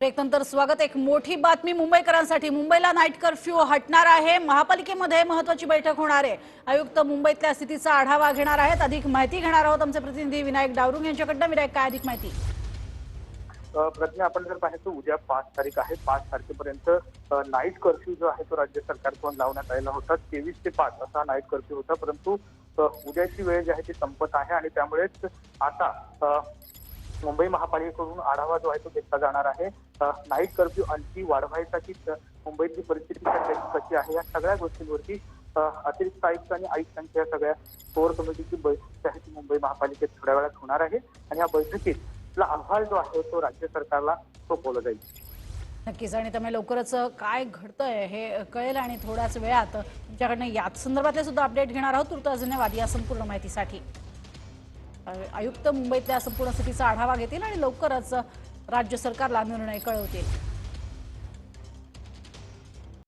नंतर स्वागत. एक मोठी बातमी मुंबईकरांसाठी. मुंबईला नाईट कर्फ्यू हटणार आहे. महापालिकेमध्ये महत्वाची बैठक होणार आहे. आयुक्त मुंबईतल्या स्थितीचा आढावा घेणार आहेत. अधिक माहिती घेणार आहोत आमचे प्रतिनिधी विनायक डावरुंग यांच्याकडनं. विनायक काय अधिक माहिती? प्रज्ञा आपण जर पाहायचं उद्या पाच तारीख आहे. पाच तारखेपर्यंत नाईट कर्फ्यू जो आहे तो राज्य सरकारकडून लावण्यात आलेला होता. तेवीस ते पाच असा नाईट कर्फ्यू होता. परंतु उद्याची वेळ जी आहे ती संपत आहे. आणि त्यामुळेच आता मुंबई महापालिकेकडून आढावा जो आहे तो घेतला जाणार आहे. नाईट कर्फ्यू आणखी वाढवायचा की मुंबईची मुंबईतली परिस्थिती कशी आहे? या सगळ्या गोष्टींवरती अतिरिक्त आयुक्त आणि आयुक्तांच्या या सगळ्या कोर कमिटीची बैठक आहे ती मुंबई महापालिकेत थोड्या वेळात होणार आहे. आणि या बैठकीत अहवाल जो आहे तो राज्य सरकारला सोपवला जाईल. नक्कीच. आणि त्यामुळे लवकरच काय घडतंय हे कळेल आणि थोड्याच वेळात तुमच्याकडनं याच संदर्भातले सुद्धा अपडेट घेणार आहोत. तुर्त धन्यवाद या संपूर्ण माहितीसाठी. आयुक्त मुंबईतल्या संपूर्ण स्थितीचा आढावा घेतील आणि लवकरच राज्य सरकारला निर्णय कळवतील.